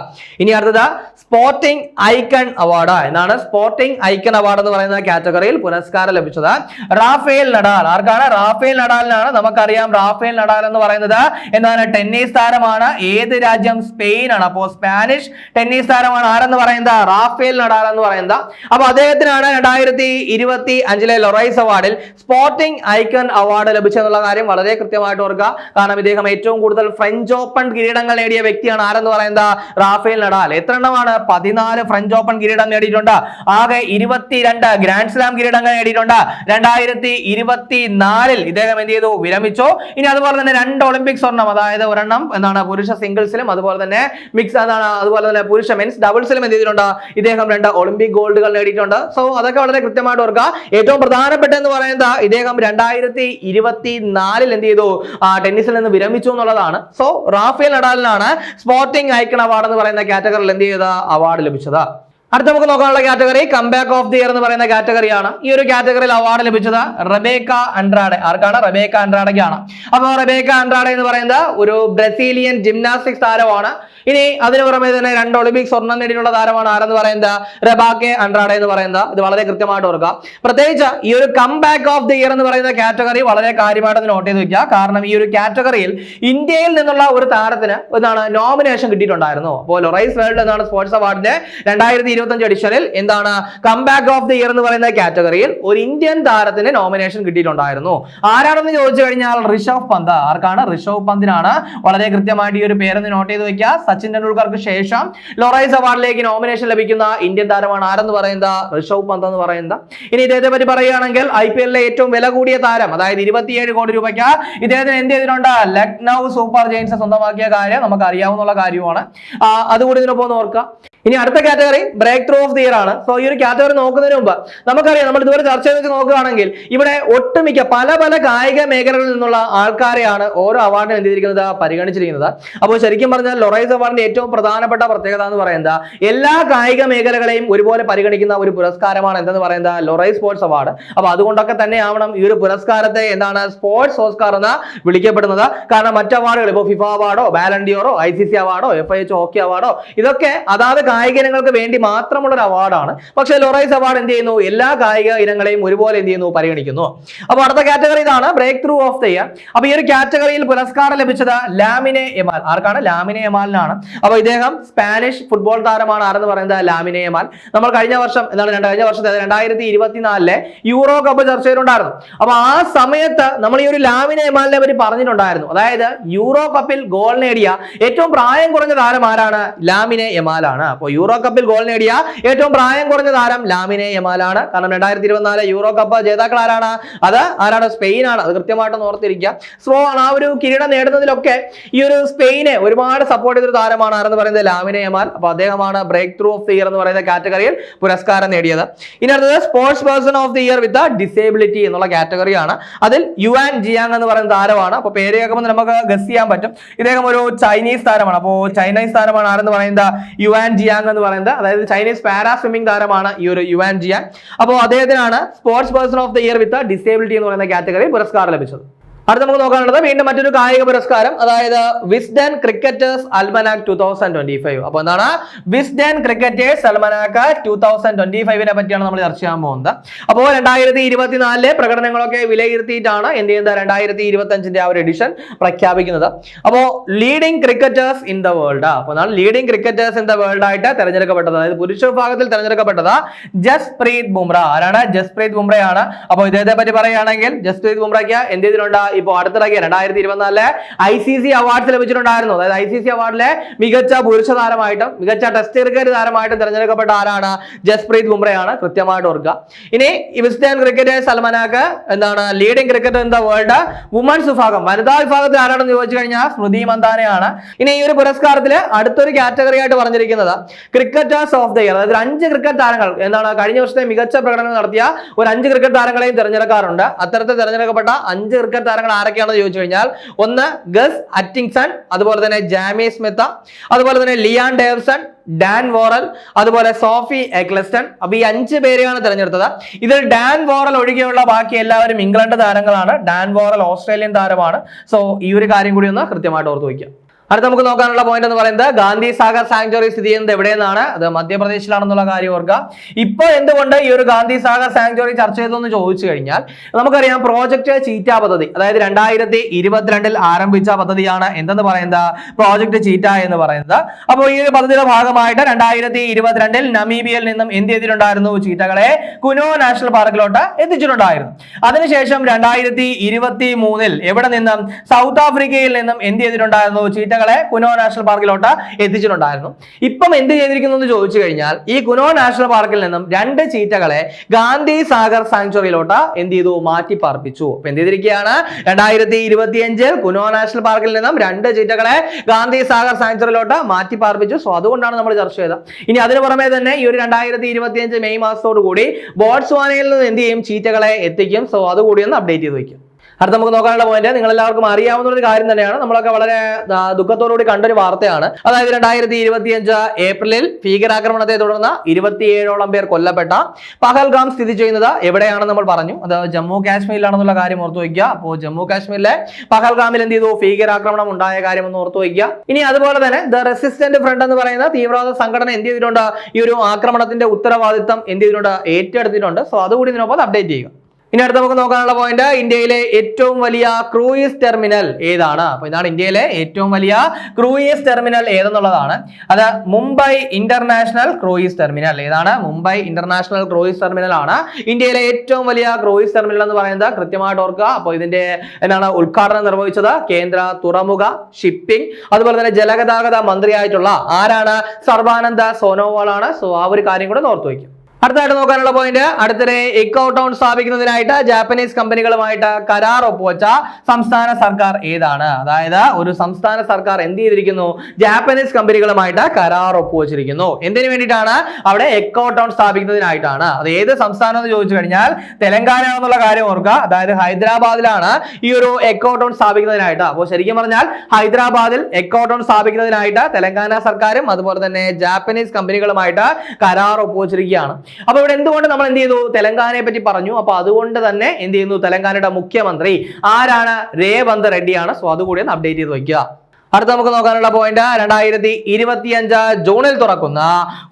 ഇനി അടുത്തത് സ്പോർട്ടിംഗ് ഐക്കൺ അവാർഡ് എന്നാണ് സ്പോർട്ടിംഗ് ഐക്കൺ അവാർഡ് എന്ന് പറയുന്ന കാറ്റഗറിയിൽ പുരസ്കാരം ലഭിച്ചത് റാഫേൽ നഡാൽ. ആർക്കാണ്? റാഫേൽ നഡാലിനാണ്. നമുക്കറിയാം റാഫേൽ നഡാൽ എന്ന് പറയുന്നത് എന്താണ്? ടെന്നീസ് താരമാണ്. ഏത് രാജ്യം? സ്പെയിൻ ആണ് അപ്പോൾ സ്പാനിഷ് ടെന്നീസ് താരമാണ് ആരെന്ന് പറയുന്നത്? റാഫേൽ നഡാൽ എന്ന് പറയുന്നത്. അപ്പൊ അദ്ദേഹത്തിനാണ് രണ്ടായിരത്തി ഇരുപത്തി അഞ്ചിലെ ലൊറൈസ് അവാർഡിൽ സ്പോർട്ടിംഗ് ഐക്കൺ അവാർഡ് ലഭിച്ചെന്നുള്ള കാര്യം വളരെ കൃത്യമായിട്ട് ഓർക്കുക. കാരണം ഇദ്ദേഹം ഏറ്റവും കൂടുതൽ ഫ്രഞ്ച് ഓപ്പൺ കിരീടങ്ങൾ നേടിയ വ്യക്തിയാണ് ആരെന്ന് പറയുന്നത്? Rafael Nadal. എത്ര എണ്ണമാണ് പതിനാല് ഫ്രഞ്ച് ഓപ്പൺ കിരീടം നേടിയിട്ടുണ്ട്. ആകെ ഇരുപത്തിരണ്ട് ഗ്രാൻഡ് സ്ലാം കിരീടങ്ങൾ നേടിയിട്ടുണ്ട്. രണ്ടായിരത്തി ഇരുപത്തി നാലിൽ ഇദ്ദേഹം എന്ത് ചെയ്തു? വിരമിച്ചു. ഇനി അതുപോലെ തന്നെ രണ്ട് ഒളിമ്പിക് സ്വർണം അതായത് ഒരെണ്ണം എന്താണ് പുരുഷ സിംഗിൾസിലും അതുപോലെ തന്നെ മിക്സ് അതാണ് അതുപോലെ തന്നെ പുരുഷ മെൻസ് ഡബിൾസിലും എന്ത് ചെയ്തിട്ടുണ്ട്? ഇദ്ദേഹം രണ്ട് ഒളിമ്പിക് ഗോൾഡുകൾ നേടിയിട്ടുണ്ട്. സോ അതൊക്കെ വളരെ കൃത്യമായിട്ട് ഓർക്കുക. ഏറ്റവും പ്രധാനപ്പെട്ട എന്ന് പറയുന്നത് ഇദ്ദേഹം രണ്ടായിരത്തി ഇരുപത്തി നാലിൽ എന്ത് ചെയ്തു? ടെന്നീസിൽ നിന്ന് വിരമിച്ചു എന്നുള്ളതാണ്. സോ റാഫേൽ നഡാലിനാണ് സ്പോർട്ടിംഗ് ഐക്കൺ അവാർഡ് എന്ന് പറയുന്ന കാറ്റഗറിയിൽ എന്ത് ചെയ്ത അവാർഡ് ലഭിച്ചത്. അടുത്ത നമുക്ക് നോക്കാനുള്ള category comeback of the year എന്ന് പറയുന്ന കാറ്റഗറിയാണ്. ഈ ഒരു കാറ്റഗറിയിൽ അവാർഡ് ലഭിച്ചത് റബേക്ക അൻഡ്രാഡെ. ആർക്കാണ്? റബേക്ക അൻഡ്രാഡയ്ക്കാണ് അപ്പോൾ റബേക്ക അൻഡ്രാഡെ എന്ന് പറയുന്നത് ഒരു ബ്രസീലിയൻ ജിംനാസ്റ്റിക്സ് താരമാണ് ഇനി അതിന് പുറമെ തന്നെ രണ്ട് ഒളിമ്പിക് സ്വർണം നേടിയിട്ടുള്ള താരമാണ് ആരെന്ന് പറയുന്നത്? റബാക്കെ അൺറാഡ എന്ന് പറയുന്നത്. ഇത് വളരെ കൃത്യമായിട്ട് ഓർക്കുക. പ്രത്യേകിച്ച് ഈ ഒരു കംബാക്ക് ഓഫ് ദി ഇയർ എന്ന് പറയുന്ന കാറ്റഗറി വളരെ കാര്യമായിട്ട് നോട്ട് ചെയ്ത് വെക്കുക. കാരണം ഈ ഒരു കാറ്റഗറിയിൽ ഇന്ത്യയിൽ നിന്നുള്ള ഒരു താരത്തിന് എന്താണ് നോമിനേഷൻ കിട്ടിയിട്ടുണ്ടായിരുന്നു. അപ്പോൾ ലൊറൈസ് വേൾഡ് എന്നാണ് സ്പോർട്സ് അവാർഡിന്റെ രണ്ടായിരത്തി ഇരുപത്തഞ്ച് എഡിഷനിൽ എന്താണ് കംബാക്ക് ഓഫ് ദി ഇയർ എന്ന് പറയുന്ന കാറ്റഗറിയിൽ ഒരു ഇന്ത്യൻ താരത്തിന് നോമിനേഷൻ കിട്ടിയിട്ടുണ്ടായിരുന്നു. ആരാണെന്ന് ചോദിച്ചു കഴിഞ്ഞാൽ ഋഷഭ് പന്ത്. ആർക്കാണ്? ഋഷഭ് പന്തിനാണ്. വളരെ കൃത്യമായിട്ട് ഈ ഒരു പേരെന്ന് നോട്ട് ചെയ്ത് വെക്കുക. സച്ചിൻ ടെണ്ടുൽക്കർക്ക് ശേഷം ലോറൈസ് അവാർഡിലേക്ക് നോമിനേഷൻ ലഭിക്കുന്ന ഇന്ത്യൻ താരമാണ് ആരെന്ന് പറയുന്നത്? ഋഷഭ് പന്ത് എന്ന് പറയുന്നത്. ഇനി ഇദ്ദേഹത്തെ പറ്റി പറയുകയാണെങ്കിൽ ഐ പി എല്ലിലെ ഏറ്റവും വില കൂടിയ താരം അതായത് ഇരുപത്തിയേഴ് കോടി രൂപയ്ക്ക് ഇദ്ദേഹത്തിന് എന്ത് ചെയ്തിട്ടുണ്ട്? ലക്നൗ സൂപ്പർ ജെയിൻസ് സ്വന്തമാക്കിയ കാര്യം നമുക്ക് അറിയാവുന്ന കാര്യമാണ് അതുകൂടി ഇതിനൊപ്പം ഓർക്കുക. ഇനി അടുത്ത category breakthrough of the year ആണ്. സോ ഈ ഒരു കാറ്റഗറി നോക്കുന്നതിന് മുമ്പ് നമുക്കറിയാം നമ്മൾ ഇതുവരെ ചർച്ച ചെയ്ത് നോക്കുകയാണെങ്കിൽ ഇവിടെ ഒട്ടുമിക്ക പല പല കായിക മേഖലകളിൽ നിന്നുള്ള ആൾക്കാരെയാണ് ഓരോ അവാർഡിനും എന്ത് ചെയ്തിരിക്കുന്നത്? പരിഗണിച്ചിരിക്കുന്നത്. അപ്പോൾ ശരിക്കും പറഞ്ഞാൽ ലൊറൈസ് അവാർഡിന്റെ ഏറ്റവും പ്രധാനപ്പെട്ട പ്രത്യേകത എന്ന് പറയുന്നത് എല്ലാ കായിക മേഖലകളെയും ഒരുപോലെ പരിഗണിക്കുന്ന ഒരു പുരസ്കാരമാണ് എന്തെന്ന് പറയുന്നത് ലൊറൈ സ്പോർട്സ് അവാർഡ് അപ്പൊ അതുകൊണ്ടൊക്കെ തന്നെ ആവണം ഈ ഒരു പുരസ്കാരത്തെ എന്താണ് സ്പോർട്സ് ഓസ്കാർ എന്ന് വിളിക്കപ്പെടുന്നത്. കാരണം മറ്റ് അവാർഡുകൾ ഇപ്പോൾ ഫിഫ അവാർഡോ ബാലൻഡിയോറോ ഐ സി സി അവാർഡോ എഫ് ഐ എച്ച് ഹോക്കി അവാർഡോ ഇതൊക്കെ അതാത് കായിക ഇനങ്ങൾക്ക് വേണ്ടി മാത്രമുള്ള ഒരു അവാർഡാണ് പക്ഷെ ലൊറൈസ് അവാർഡ് എന്ത് ചെയ്യുന്നു? എല്ലാ കായിക ഇനങ്ങളെയും ഒരുപോലെ എന്ത് ചെയ്യുന്നു? പരിഗണിക്കുന്നു. അപ്പോൾ അടുത്ത കാറ്റഗറി ഇതാണ് breakthrough of the year അപ്പൊ ഈ ഒരു കാറ്റഗറിയിൽ പുരസ്കാരം ലഭിച്ചത് ലാമിനെ എമാൽ. ആർക്കാണ്? ലാമിനെ എമാലിനാണ്. അപ്പോൾ ഇദ്ദേഹം സ്പാനിഷ് ഫുട്ബോൾ താരമാണ് ആരെന്ന് പറയുന്നത്? ലാമിനെ എമാൽ നമ്മൾ കഴിഞ്ഞ വർഷം എന്താണ് കഴിഞ്ഞ വർഷത്തെ രണ്ടായിരത്തി ഇരുപത്തിനാലിലെ യൂറോ കപ്പ് ചർച്ച ചെയ്തിട്ടുണ്ടായിരുന്നു അപ്പോൾ ആ സമയത്ത് നമ്മൾ ഈ ഒരു ലാമിനെ എമാലിനെ പറ്റി പറഞ്ഞിട്ടുണ്ടായിരുന്നു. അതായത് യൂറോ കപ്പിൽ ഗോൾ നേടിയ ഏറ്റവും പ്രായം കുറഞ്ഞ താരം ആരാണ്? ലാമിനെ യമാലാണ് അപ്പോൾ യൂറോ കപ്പിൽ ഗോൾ നേടിയ ഏറ്റവും പ്രായം കുറഞ്ഞ താരം ലാമിനെ യമാലാണ് കാരണം രണ്ടായിരത്തി ഇരുപത്തിനാല് യൂറോ കപ്പ് ജേതാക്കൾ ആരാണ്? അത് ആരാണ്? സ്പെയിൻ ആണ്. അത് കൃത്യമായിട്ട് ഓർത്തിരിക്കുക. സോ ആ ഒരു കിരീടം നേടുന്നതിലൊക്കെ ഈ ഒരു സ്പെയിനെ ഒരുപാട് സപ്പോർട്ട് ചെയ്തൊരു താരമാണ് ആരെന്ന് പറയുന്നത് ലാമിനെ യമാൽ അപ്പൊ അദ്ദേഹമാണ് breakthrough of the year എന്ന് പറയുന്ന കാറ്റഗറിയിൽ പുരസ്കാരം നേടിയത്. ഇനി അടുത്തത് sports person of the year with disability എന്നുള്ള കാറ്റഗറിയാണ് അതിൽ യുവാൻ ജിയാങ് എന്ന് പറയുന്ന താരമാണ്. അപ്പൊ പേര് കേൾക്കുമ്പോൾ നമുക്ക് ഗസ് ചെയ്യാൻ പറ്റും. ഇദ്ദേഹം ഒരു ചൈനീസ് താരമാണ്. അപ്പോ ചൈനീസ് താരമാണ് ആരെന്ന് പറയുന്നത്? യുവാൻ ജിയാങ് എന്ന് പറയുന്നത്. അതായത് ചൈനീസ് പാരാ സ്വിമ്മിംഗ് താരമാണ് ഈ ഒരു യുവാൻ ജിയാങ്. അപ്പോൾ അദ്ദേഹത്തിനാണ് sports person of the year with disability എന്ന് പറയുന്ന കാറ്റഗറി പുരസ്കാരം ലഭിച്ചത്. അടുത്ത നമുക്ക് നോക്കാനുള്ളത് വീണ്ടും മറ്റൊരു കായിക പുരസ്കാരം അതായത് Wisden cricketers almanack two thousand twenty five അപ്പൊ എന്താണ്? Wisden cricketers almanack two thousand twenty ഫൈവിനെ പറ്റിയാണ് നമ്മൾ ചർച്ച ചെയ്യാൻ പോകുന്നത്. അപ്പോൾ രണ്ടായിരത്തി ഇരുപത്തിനാലിലെ പ്രകടനങ്ങളൊക്കെ വിലയിരുത്തിയിട്ടാണ് എന്ത് ചെയ്യുന്നത്? രണ്ടായിരത്തി ഇരുപത്തി അഞ്ചിന്റെ ആ ഒരു എഡിഷൻ പ്രഖ്യാപിക്കുന്നത്. അപ്പോൾ leading cricketers in the world അപ്പോൾ എന്താണ്? Leading cricketers in the world ആയിട്ട് തെരഞ്ഞെടുക്കപ്പെട്ടത്. അതായത് പുരുഷ വിഭാഗത്തിൽ തെരഞ്ഞെടുക്കപ്പെട്ടത് ജസ്പ്രീത് ബുംറ. ആരാണ്? ജസ്പ്രീത് ബുംറയാണ്. അപ്പോൾ ഇദ്ദേഹത്തെ പറ്റി പറയുകയാണെങ്കിൽ ജസ്പ്രീത് ബുംറയ്ക്ക് എന്ത് ചെയ്തിട്ടുണ്ട്? ഇപ്പോൾ അടുത്തിടയ്ക്ക് രണ്ടായിരത്തി ഇരുപത്തിനാലിലെ ഐ സി സി അവാർഡ്സ് ലഭിച്ചിട്ടുണ്ടായിരുന്നു. അതായത് ഐ സി സി അവാർഡിലെ മികച്ച പുരുഷ താരമായിട്ടും മികച്ച ടെസ്റ്റ് ക്രിക്കറ്റ് താരമായിട്ടും തിരഞ്ഞെടുക്കപ്പെട്ട ആരാണ് ജസ്പ്രീത് ബുംറയാണ്. കൃത്യമായിട്ട് ഓർക്കുക. ഇനി വെസ്റ്റേൺ ക്രിക്കറ്റ് സൽമാനാക്ക് എന്താണ് leading cricket in the world women's വിഭാഗം വനിതാ വിഭാഗത്തിൽ ആരാണെന്ന് ചോദിച്ചു കഴിഞ്ഞാൽ സ്മൃതി മന്ദാനയാണ്. ഇനി ഈ ഒരു പുരസ്കാരത്തിൽ അടുത്തൊരു കാറ്റഗറി ആയിട്ട് പറഞ്ഞിരിക്കുന്നത് ക്രിക്കറ്റേഴ്സ് ഓഫ് ദ ഇയർ അതായത് അഞ്ച് ക്രിക്കറ്റ് താരങ്ങൾ എന്താണ് കഴിഞ്ഞ വർഷത്തെ മികച്ച പ്രകടനം നടത്തിയ ഒരു അഞ്ച് ക്രിക്കറ്റ് താരങ്ങളെയും തിരഞ്ഞെടുക്കാറുണ്ട്. അത്തരത്തിൽ തിരഞ്ഞെടുക്കപ്പെട്ട അഞ്ച് ക്രിക്കറ്റ് താരങ്ങൾ ആരൊക്കെയാണെന്ന് ചോദിച്ചു കഴിഞ്ഞാൽ ഒന്ന് ഗസ് അറ്റിങ്സൺ അതുപോലെ തന്നെ ജാമി സ്മിത്ത അതുപോലെ തന്നെ ലിയാൻ ഡേവ്സൺ ഡാൻ വോറൽ അതുപോലെ സോഫി എക്ലസ്റ്റൺ അപ്പൊ ഈ അഞ്ച് പേരെയാണ് തിരഞ്ഞെടുത്തത്. ഇതിൽ ഡാൻ വോറൽ ഒഴികെയുള്ള ബാക്കി എല്ലാവരും ഇംഗ്ലണ്ട് താരങ്ങളാണ്. ഡാൻ വോറൽ ഓസ്ട്രേലിയൻ താരമാണ്. സോ ഈ ഒരു കാര്യം കൂടി ഒന്ന് കൃത്യമായിട്ട് ഓർത്ത് വയ്ക്കുക. അടുത്ത നമുക്ക് നോക്കാനുള്ള പോയിന്റ് എന്ന് പറയുന്നത് ഗാന്ധി സാഗർ സാങ്ച്വറി സ്ഥിതി ചെയ്യുന്നത് എവിടെയെന്നാണ്? അത് മധ്യപ്രദേശിലാണെന്നുള്ള കാര്യം ഓർക്കുക. ഇപ്പോൾ എന്തുകൊണ്ട് ഈ ഒരു ഗാന്ധി സാഗർ സാങ്ച്വറി ചർച്ച ചെയ്തതെന്ന് ചോദിച്ചു കഴിഞ്ഞാൽ നമുക്കറിയാം പ്രോജക്റ്റ് ചീറ്റ പദ്ധതി അതായത് രണ്ടായിരത്തി ഇരുപത്തിരണ്ടിൽ ആരംഭിച്ച പദ്ധതിയാണ്. എന്തെന്ന് പറയുന്നത്? പ്രോജക്റ്റ് ചീറ്റ എന്ന് പറയുന്നത്. അപ്പോൾ ഈ ഒരു പദ്ധതിയുടെ ഭാഗമായിട്ട് രണ്ടായിരത്തി ഇരുപത്തിരണ്ടിൽ നമീബിയയിൽ നിന്നും എന്ത് ചെയ്തിട്ടുണ്ടായിരുന്നു? ചീറ്റകളെ കുനോ നാഷണൽ പാർക്കിലോട്ട് എത്തിച്ചിട്ടുണ്ടായിരുന്നു. അതിനുശേഷം രണ്ടായിരത്തി ഇരുപത്തി മൂന്നിൽ എവിടെ നിന്നും? സൗത്ത് ആഫ്രിക്കയിൽ നിന്നും എന്ത് ചെയ്തിട്ടുണ്ടായിരുന്നു? ചീറ്റകളെ കുനോ നാഷണൽ പാർക്കിലോട്ട് എത്തിച്ചിട്ടുണ്ടായിരുന്നു. ഇപ്പം എന്ത് ചെയ്തിരിക്കുന്നു എന്ന് ചോദിച്ചു കഴിഞ്ഞാൽ ഈ കുനോ നാഷണൽ പാർക്കിൽ നിന്നും രണ്ട് ചീറ്റകളെ ഗാന്ധി സാഗർ സാങ്ച്വറിയിലോട്ട് എന്ത് ചെയ്തു? മാറ്റി പാർപ്പിച്ചു അപ്പൊ എന്ത് ചെയ്തിരിക്കുകയാണ്? രണ്ടായിരത്തി ഇരുപത്തിയഞ്ചിൽ കുനോ നാഷണൽ പാർക്കിൽ നിന്നും രണ്ട് ചീറ്റകളെ ഗാന്ധി സാഗർ സാങ്ച്വറിയിലോട്ട് മാറ്റി പാർപ്പിച്ചു സോ അതുകൊണ്ടാണ് നമ്മൾ ചർച്ച ചെയ്തത്. ഇനി അതിന് പുറമെ തന്നെ ഈ ഒരു രണ്ടായിരത്തി ഇരുപത്തിയഞ്ച് മെയ് മാസത്തോടു കൂടി ബോട്സ്വാനയിൽ നിന്ന് എന്ത് ചെയ്യും? ചീറ്റകളെ എത്തിക്കും. സോ അതുകൂടി ഒന്ന് അപ്ഡേറ്റ് ചെയ്ത് വെക്കും അടുത്ത നമുക്ക് നോക്കാനുള്ള പോയിന്റ് നിങ്ങൾ എല്ലാവർക്കും അറിയാവുന്ന ഒരു കാര്യം തന്നെയാണ്. നമ്മളൊക്കെ വളരെ ദുഃഖത്തോടുകൂടി കണ്ടൊരു വാർത്തയാണ്. അതായത് രണ്ടായിരത്തി ഇരുപത്തിയഞ്ച് ഏപ്രിലിൽ ഭീകരാക്രമണത്തെ തുടർന്ന് ഇരുപത്തിയേഴോളം പേർ കൊല്ലപ്പെട്ട പഹൽഗാം സ്ഥിതി ചെയ്യുന്നത് എവിടെയാണെന്ന് നമ്മൾ പറഞ്ഞു. അത് ജമ്മു കാശ്മീരിലാണെന്നുള്ള കാര്യം ഓർത്തു വയ്ക്കുക. അപ്പോൾ ജമ്മു കാശ്മീരിലെ പഹൽഗാമിൽ എന്ത് ചെയ്തു? ഭീകരാക്രമണം ഉണ്ടായ കാര്യം ഒന്ന് ഓർത്തു വയ്ക്കുക. ഇനി അതുപോലെ തന്നെ ദ റെസിസ്റ്റന്റ് ഫ്രണ്ട് എന്ന് പറയുന്ന തീവ്രവാദ സംഘടന എന്ത് ചെയ്തിട്ടുണ്ട്? ഈ ഒരു ആക്രമണത്തിന്റെ ഉത്തരവാദിത്തം എന്ത് ചെയ്തിട്ടുണ്ട്? ഏറ്റെടുത്തിട്ടുണ്ട്. സോ അതുകൂടി ഇതിനൊപ്പം അപ്ഡേറ്റ് ചെയ്യുക. ഇനി അടുത്ത നമുക്ക് നോക്കാനുള്ള പോയിന്റ് ഇന്ത്യയിലെ ഏറ്റവും വലിയ ക്രൂയിസ് ടെർമിനൽ ഏതാണ്? അപ്പൊ ഇതാണ് ഇന്ത്യയിലെ ഏറ്റവും വലിയ ക്രൂയിസ് ടെർമിനൽ ഏതെന്നുള്ളതാണ്. അത് മുംബൈ ഇന്റർനാഷണൽ ക്രൂയിസ് ടെർമിനൽ. ഏതാണ്? മുംബൈ ഇന്റർനാഷണൽ ക്രൂയിസ് ടെർമിനൽ ആണ്. ഇന്ത്യയിലെ ഏറ്റവും വലിയ ക്രൂയിസ് ടെർമിനൽ എന്ന് പറയുന്നത് കൃത്യമായിട്ട് ഓർക്കുക. അപ്പോൾ ഇതിന്റെ എന്താണ് ഉദ്ഘാടനം നിർവഹിച്ചത് കേന്ദ്ര തുറമുഖ ഷിപ്പിംഗ് അതുപോലെ തന്നെ ജലഗതാഗത മന്ത്രിയായിട്ടുള്ള ആരാണ്? സർബാനന്ദ സോനോവാൾ ആണ്. സോ ആ ഒരു കാര്യം കൂടെ ഓർത്തു വയ്ക്കും അടുത്തായിട്ട് നോക്കാനുള്ള പോയിന്റ് അടുത്തിടെ ഇക്കോ ടൗൺ സ്ഥാപിക്കുന്നതിനായിട്ട് ജാപ്പനീസ് കമ്പനികളുമായിട്ട് കരാർ ഒപ്പുവച്ച സംസ്ഥാന സർക്കാർ ഏതാണ്? അതായത് ഒരു സംസ്ഥാന സർക്കാർ എന്ത് ചെയ്തിരിക്കുന്നു? ജാപ്പനീസ് കമ്പനികളുമായിട്ട് കരാർ ഒപ്പുവച്ചിരിക്കുന്നു. എന്തിനു വേണ്ടിയിട്ടാണ്? അവിടെ എക്കോ ടൗൺ സ്ഥാപിക്കുന്നതിനായിട്ടാണ്. അത് ഏത് സംസ്ഥാനം എന്ന് ചോദിച്ചു കഴിഞ്ഞാൽ തെലങ്കാന എന്നുള്ള കാര്യം ഓർക്കുക. അതായത് ഹൈദരാബാദിലാണ് ഈ ഒരു എക്കോ ടൗൺ സ്ഥാപിക്കുന്നതിനായിട്ട്. അപ്പോൾ ശരിക്കും പറഞ്ഞാൽ ഹൈദരാബാദിൽ എക്കോ ടൗൺ സ്ഥാപിക്കുന്നതിനായിട്ട് തെലങ്കാന സർക്കാരും അതുപോലെ തന്നെ ജാപ്പനീസ് കമ്പനികളുമായിട്ട് കരാർ ഒപ്പുവെച്ചിരിക്കുകയാണ്. അപ്പൊ ഇവിടെ എന്തുകൊണ്ട് നമ്മൾ എന്ത് ചെയ്തു? തെലങ്കാനയെ പറ്റി പറഞ്ഞു. അപ്പൊ അതുകൊണ്ട് തന്നെ എന്ത് ചെയ്യുന്നു? തെലങ്കാനയുടെ മുഖ്യമന്ത്രി ആരാണ്? രേവന്ത് റെഡ്ഡിയാണ്. സോ അതുകൂടി ഒന്ന് അപ്ഡേറ്റ് ചെയ്ത് വയ്ക്കുക അടുത്ത നമുക്ക് നോക്കാനുള്ള പോയിന്റ് രണ്ടായിരത്തി ഇരുപത്തിയഞ്ച് ജൂണിൽ തുറക്കുന്ന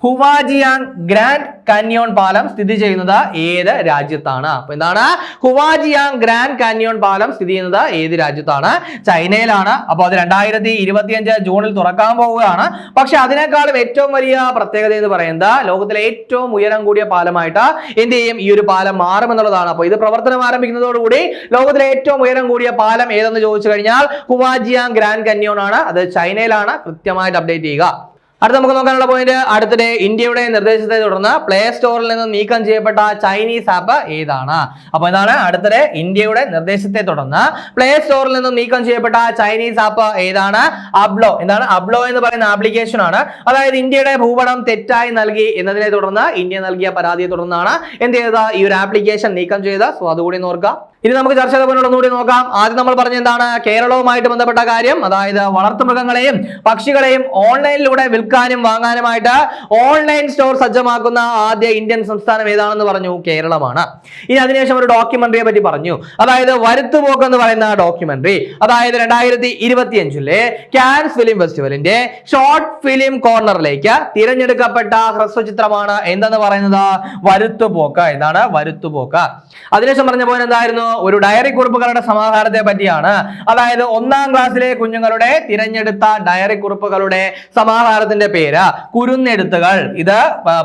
ഹുവാജിയാങ് ഗ്രാൻഡ് കാന്യോൺ പാലം സ്ഥിതി ചെയ്യുന്നത് ഏത് രാജ്യത്താണ്? അപ്പൊ എന്താണ്? ഹുവാജിയാങ് ഗ്രാൻഡ് കാന്യോൺ പാലം സ്ഥിതി ചെയ്യുന്നത് ഏത് രാജ്യത്താണ്? ചൈനയിലാണ്. അപ്പോൾ അത് രണ്ടായിരത്തി ഇരുപത്തിയഞ്ച് ജൂണിൽ തുറക്കാൻ പോവുകയാണ്. പക്ഷെ അതിനേക്കാളും ഏറ്റവും വലിയ പ്രത്യേകത എന്ന് പറയുന്നത് ലോകത്തിലെ ഏറ്റവും ഉയരം കൂടിയ പാലമായിട്ട് എന്ത് ചെയ്യും? ഈ ഒരു പാലം മാറുമെന്നുള്ളതാണ് അപ്പോൾ ഇത് പ്രവർത്തനം ആരംഭിക്കുന്നതോടുകൂടി ലോകത്തിലെ ഏറ്റവും ഉയരം കൂടിയ പാലം ഏതെന്ന് ചോദിച്ചു കഴിഞ്ഞാൽ ഹുവാജിയാങ് ഗ്രാൻഡ് കന്യോൺ ആണ് അത് ചൈനയിലാണ് കൃത്യമായിട്ട് അപ്ഡേറ്റ് ചെയ്യുക. അടുത്ത നമുക്ക് നോക്കാനുള്ള പോയിന്റ് അടുത്തിടെ ഇന്ത്യയുടെ നിർദ്ദേശത്തെ തുടർന്ന് പ്ലേ സ്റ്റോറിൽ നിന്ന് നീക്കം ചെയ്യപ്പെട്ട ചൈനീസ് ആപ്പ് ഏതാണ്? അപ്പൊ ഇതാണ് അടുത്തിടെ ഇന്ത്യയുടെ നിർദ്ദേശത്തെ തുടർന്ന് പ്ലേ സ്റ്റോറിൽ നിന്ന് നീക്കം ചെയ്യപ്പെട്ട ചൈനീസ് ആപ്പ് ഏതാണ്? അബ്ലോ എന്താണ്? അബ്ലോ എന്ന് പറയുന്ന ആപ്ലിക്കേഷൻ ആണ്. അതായത് ഇന്ത്യയുടെ ഭൂപടം തെറ്റായി നൽകി എന്നതിനെ തുടർന്ന് ഇന്ത്യ നൽകിയ പരാതിയെ തുടർന്നാണ് എന്ത് ചെയ്തത്? ഈ ഒരു ആപ്ലിക്കേഷൻ നീക്കം ചെയ്തത്. സോ അതുകൂടി നോക്കുക ഇനി നമുക്ക് ചർച്ച ചെയ്ത പോലെ ഒന്നുകൂടി നോക്കാം. ആദ്യം നമ്മൾ പറഞ്ഞ എന്താണ്? കേരളവുമായിട്ട് ബന്ധപ്പെട്ട കാര്യം അതായത് വളർത്തുമൃഗങ്ങളെയും പക്ഷികളെയും ഓൺലൈനിലൂടെ വിൽക്കാനും വാങ്ങാനുമായിട്ട് ഓൺലൈൻ സ്റ്റോർ സജ്ജമാക്കുന്ന ആദ്യ ഇന്ത്യൻ സംസ്ഥാനം ഏതാണെന്ന് പറഞ്ഞു? കേരളമാണ്. ഇനി അതിനുശേഷം ഒരു ഡോക്യുമെന്ററിയെ പറ്റി പറഞ്ഞു. അതായത് വരുത്തുപോക്ക് എന്ന് പറയുന്ന ഡോക്യുമെന്ററി അതായത് രണ്ടായിരത്തി ഇരുപത്തിയഞ്ചിലെ ക്യാൻസ് ഫിലിം ഫെസ്റ്റിവലിന്റെ ഷോർട്ട് ഫിലിം കോർണറിലേക്ക് തിരഞ്ഞെടുക്കപ്പെട്ട ഹ്രസ്വചിത്രമാണ് എന്തെന്ന് പറയുന്നത്? വരുത്തുപോക്ക്. എന്താണ്? വരുത്തുപോക്ക്. അതിനുശേഷം പറഞ്ഞ പോലെ എന്തായിരുന്നു? ഒരു ഡയറി കുറിപ്പുകളുടെ സമാഹാരത്തെ പറ്റിയാണ്. അതായത് ഒന്നാം ക്ലാസ്സിലെ കുഞ്ഞുങ്ങളുടെ തിരഞ്ഞെടുത്ത ഡയറി കുറിപ്പുകളുടെ സമാഹാരത്തിന്റെ പേര് കുരുന്നെഴുത്തുകൾ. ഇത്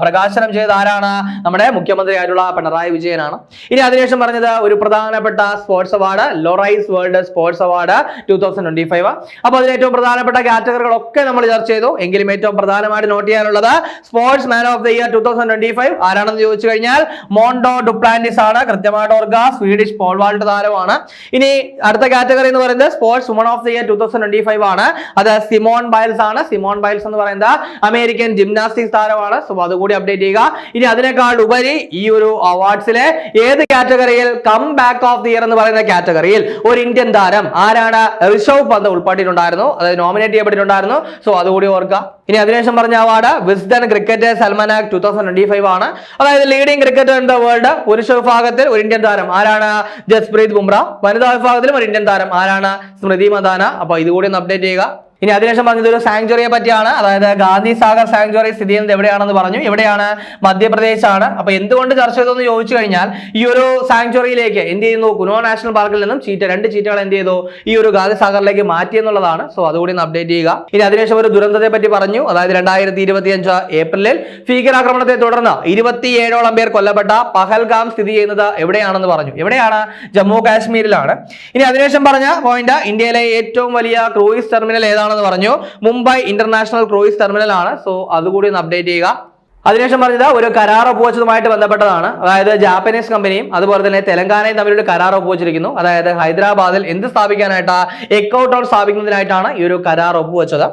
പ്രകാശനം ചെയ്ത ആരാണ്? നമ്മുടെ മുഖ്യമന്ത്രി ആയിട്ടുള്ള പിണറായി വിജയനാണ്. ഇനി അതിനുശേഷം പറഞ്ഞത് ഒരു പ്രധാനപ്പെട്ട sports award Laureus world sports award two thousand twenty five അപ്പൊ അതിൽ ഏറ്റവും പ്രധാനപ്പെട്ട കാറ്റഗറികളൊക്കെ നമ്മൾ ചർച്ച ചെയ്തു. എങ്കിലും ഏറ്റവും പ്രധാനമായിട്ട് നോട്ട് ചെയ്യാനുള്ളത് sports man of the year two thousand twenty five ആരാണെന്ന് ചോദിച്ചു കഴിഞ്ഞാൽ മോണ്ടോ ഡുപ്ലാന്റിസ് ആണ്. കൃത്യമായിട്ട് ഓർക്കുക. സ്വീഡിഷ് പോൾ വാൾട്ട് താരമാണ്. ഇനി അടുത്ത കാറ്റഗറി എന്ന് പറയുന്നത് sports woman of the year two thousand twenty five ആണ്. അത് സിമോൺ ബൈൽസ് ആണ്. സിമോൺ ബൈൽസ് എന്ന് പറയുന്നത് അമേരിക്കൻ ജിംനാസ്റ്റിക്സ് താരമാണ്. സോ അതുകൂടി അപ്ഡേറ്റ് ചെയ്യുക. ഇനി അതിനേക്കാൾ ഉപരി ഈ ഒരു അവാർഡ്സിലെ ഏത് കാറ്റഗറിയിൽ come back of the year എന്ന് പറയുന്ന കാറ്റഗറിയിൽ ഒരു ഇന്ത്യൻ താരം ആരാണ്? ഋഷവ് പന്ത് ഉൾപ്പെട്ടിട്ടുണ്ടായിരുന്നു. അതായത് നോമിനേറ്റ് ചെയ്യപ്പെട്ടിട്ടുണ്ടായിരുന്നു. സോ അതുകൂടി ഓർക്കുക. ഇനി അതിനുശേഷം പറഞ്ഞ award Wisden cricket almanack two thousand twenty five ആണ്. അതായത് leading cricketer in the world പുരുഷ വിഭാഗത്തിൽ ഒരു ഇന്ത്യൻ താരം ആരാണ്? ജസ്പ്രീത് ബുംറ. വനിതാ വിഭാഗത്തിലും ഒരു ഇന്ത്യൻ താരം ആരാണ്? സ്മൃതി മദാന. അപ്പൊ ഇതുകൂടി ഒന്ന് അപ്ഡേറ്റ് ചെയ്യുക. ഇനി അതിനുശേഷം പറഞ്ഞത് ഒരു സാങ്ച്വറിയെ പറ്റിയാണ്. അതായത് ഗാന്ധി സാഗർ സാങ്ച്വറി സ്ഥിതി ചെയ്യുന്നത് എവിടെയാണെന്ന് പറഞ്ഞു. എവിടെയാണ്? മധ്യപ്രദേശ് ആണ് അപ്പൊ എന്തുകൊണ്ട് ചർച്ച ചെയ്തെന്ന് ചോദിച്ചു കഴിഞ്ഞാൽ ഈ ഒരു സാങ്ച്വറിയിലേക്ക് എന്ത് ചെയ്യുന്നു? കുനോ നാഷണൽ പാർക്കിൽ നിന്നും ചീറ്റ രണ്ട് ചീറ്റകൾ എന്ത് ചെയ്തു? ഈ ഒരു ഗാന്ധി സാഗറിലേക്ക് മാറ്റി എന്നുള്ളതാണ്. സോ അതുകൂടി ഒന്ന് അപ്ഡേറ്റ് ചെയ്യുക. ഇനി അതിനുശേഷം ഒരു ദുരന്തത്തെ പറ്റി പറഞ്ഞു. അതായത് രണ്ടായിരത്തി ഇരുപത്തി അഞ്ച് ഏപ്രിലിൽ ഭീകരാക്രമണത്തെ തുടർന്ന് ഇരുപത്തിയേഴോളം പേർ കൊല്ലപ്പെട്ട പഹൽഗാം സ്ഥിതി ചെയ്യുന്നത് എവിടെയാണെന്ന് പറഞ്ഞു. എവിടെയാണ്? ജമ്മു കാശ്മീരിലാണ്. ഇനി അതിനുശേഷം പറഞ്ഞ പോയിന്റ് ഇന്ത്യയിലെ ഏറ്റവും വലിയ ക്രൂയിസ് ടെർമിനൽ ഏതാണെന്ന് പറഞ്ഞു. മുംബൈ ഇന്റർനാഷണൽ ക്രൂയിസ് ടെർമിനൽ ആണ് സോ അതുകൂടി ഒന്ന് അപ്ഡേറ്റ് ചെയ്യുക. അതിനുശേഷം പറഞ്ഞത് ഒരു കരാർ ഒപ്പുവെച്ചതുമായിട്ട് ബന്ധപ്പെട്ടതാണ്. അതായത് ജാപ്പനീസ് കമ്പനിയും അതുപോലെ തന്നെ തെലങ്കാനയും തമ്മിലൊരു കരാർ ഒപ്പുവെച്ചിരിക്കുന്നു. അതായത് ഹൈദരാബാദിൽ എന്ത് സ്ഥാപിക്കാനായിട്ട് എക്കോ ടൗൺ സ്ഥാപിക്കുന്നതിനായിട്ടാണ് ഈ ഒരു കരാർ ഒപ്പുവെച്ചത്.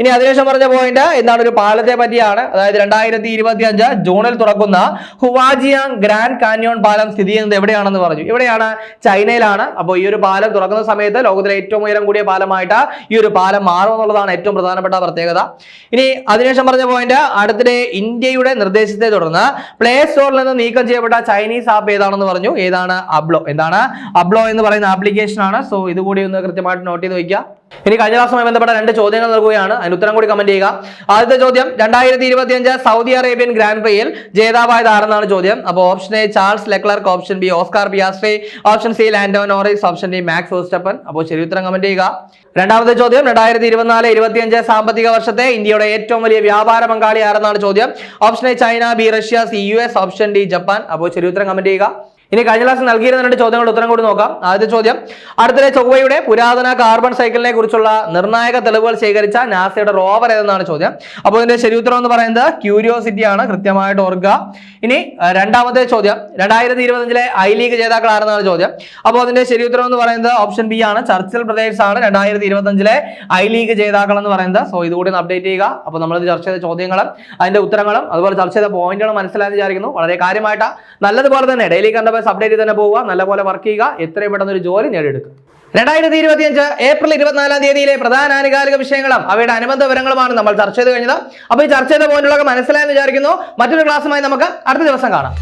ഇനി അതിനുശേഷം പറഞ്ഞ പോയിന്റ് എന്താണ്? ഒരു പാലത്തെ പറ്റിയാണ്. അതായത് രണ്ടായിരത്തി ഇരുപത്തി അഞ്ച് ജൂണിൽ തുറക്കുന്ന ഹുവാജിയാങ് ഗ്രാൻഡ് കാന്യോൺ പാലം സ്ഥിതി ചെയ്യുന്നത് എവിടെയാണെന്ന് പറഞ്ഞു. ഇവിടെയാണ് ചൈനയിലാണ്. അപ്പോൾ ഈ ഒരു പാലം തുറക്കുന്ന സമയത്ത് ലോകത്തിലെ ഏറ്റവും ഉയരം കൂടിയ പാലമായിട്ട് ഈ ഒരു പാലം മാറും എന്നുള്ളതാണ് ഏറ്റവും പ്രധാനപ്പെട്ട പ്രത്യേകത. ഇനി അതിനുശേഷം പറഞ്ഞ പോയിന്റ് അടുത്തിടെ ഇന്ത്യയുടെ നിർദ്ദേശത്തെ തുടർന്ന് പ്ലേ സ്റ്റോറിൽ നിന്ന് നീക്കം ചെയ്യപ്പെട്ട ചൈനീസ് ആപ്പ് ഏതാണെന്ന് പറഞ്ഞു. ഏതാണ് അബ്ലോ എന്താണ് അബ്ലോ എന്ന് പറയുന്ന ആപ്ലിക്കേഷൻ ആണ്. സോ ഇതുകൂടി ഒന്ന് കൃത്യമായിട്ട് നോട്ട് ചെയ്ത് വയ്ക്കുക ഇനി കഴിഞ്ഞ ക്ലാസ്സുമായി ബന്ധപ്പെട്ട രണ്ട് ചോദ്യങ്ങൾ നൽകുകയാണ്. അതിന് ഉത്തരം കൂടി കമന്റ് ചെയ്യുക. ആദ്യത്തെ ചോദ്യം രണ്ടായിരത്തി ഇരുപത്തി അഞ്ച് സൗദി അറേബ്യൻ ഗ്രാൻഡ് പ്രിയിൽ ജേതാവായത് ആരെന്നാണ് ചോദ്യം? അപ്പോൾ option A Charles Leclerc option B Oscar Piastri option C Lando Norris option D Max ഓസ്റ്റപ്പൻ അപ്പോൾ ശരി ഉത്തരം കമന്റ് ചെയ്യുക. രണ്ടാമത്തെ ചോദ്യം രണ്ടായിരത്തി ഇരുപത്തിനാല് ഇരുപത്തിയഞ്ച് സാമ്പത്തിക വർഷത്തെ ഇന്ത്യയുടെ ഏറ്റവും വലിയ വ്യാപാര പങ്കാളി ആരെന്നാണ് ചോദ്യം? Option A China B Russia C U S option D Japan. അപ്പോൾ ശരി ഉത്തരം കമന്റ് ചെയ്യുക. ഇനി കഴിഞ്ഞ ക്ലാസ് നൽകിയിരുന്ന രണ്ട് ചോദ്യങ്ങളുടെ ഉത്തരം കൂടി നോക്കാം. ആദ്യത്തെ ചോദ്യം അടുത്തിടെ ചൊവ്വയുടെ പുരാതന കാർബൺ സൈക്കിളിനെ കുറിച്ചുള്ള നിർണായക തെളിവുകൾ ശേഖരിച്ച നാസയുടെ റോവർ ഏതെന്നാണ് ചോദ്യം. അപ്പോൾ ഇതിന്റെ ശരി ഉത്തരം എന്ന് പറയുന്നത് ക്യൂരിയോസിറ്റി ആണ് കൃത്യമായിട്ട് ഓർക്കുക. ഇനി രണ്ടാമത്തെ ചോദ്യം രണ്ടായിരത്തി ഇരുപത്തഞ്ചിലെ ഐ ലീഗ് ജേതാക്കൾ ആരെന്നാണ് ചോദ്യം. അപ്പോൾ അതിന്റെ ശരി ഉത്തരം എന്ന് പറയുന്നത് ഓപ്ഷൻ ബി ആണ് ചർച്ചിൽ പ്രദേശ് ആണ് രണ്ടായിരത്തി ഇരുപത്തഞ്ചിലെ ഐ ലീഗ് ജേതാക്കൾ എന്ന് പറയുന്നത്. സോ ഇതുകൂടി ഒന്ന് അപ്ഡേറ്റ് ചെയ്യുക. അപ്പോൾ നമ്മൾ ചർച്ച ചെയ്ത ചോദ്യങ്ങളും അതിന്റെ ഉത്തരങ്ങളും അതുപോലെ ചർച്ച ചെയ്ത പോയിന്റുകളും മനസ്സിലാക്കി വിചാരിക്കുന്നു. വളരെ കാര്യമായിട്ട്. നല്ലതുപോലെ തന്നെ ഡെയിലി കണ്ട ബസ് അപ്ഡേറ്റ് തന്നെ പോവുക. നല്ലപോലെ വർക്ക് ചെയ്യുക. എത്രയും പെട്ടെന്ന് ഒരു ജോലി നേടിയെടുക്കുക. രണ്ടായിരത്തി ഇരുപത്തിയഞ്ച് ഏപ്രിൽ ഇരുപത്തിനാലാം തീയതിയിലെ പ്രധാന ആനുകാലിക വിഷയങ്ങളും അവയുടെ അനുബന്ധ വിവരങ്ങളുമാണ് നമ്മൾ ചർച്ച ചെയ്ത് കഴിഞ്ഞത്. അപ്പോൾ ഈ ചർച്ച ചെയ്ത പോയിന്റുകളൊക്കെ മനസ്സിലായെന്ന് വിചാരിക്കുന്നു. മറ്റൊരു ക്ലാസ്സുമായി നമുക്ക് അടുത്ത ദിവസം കാണാം.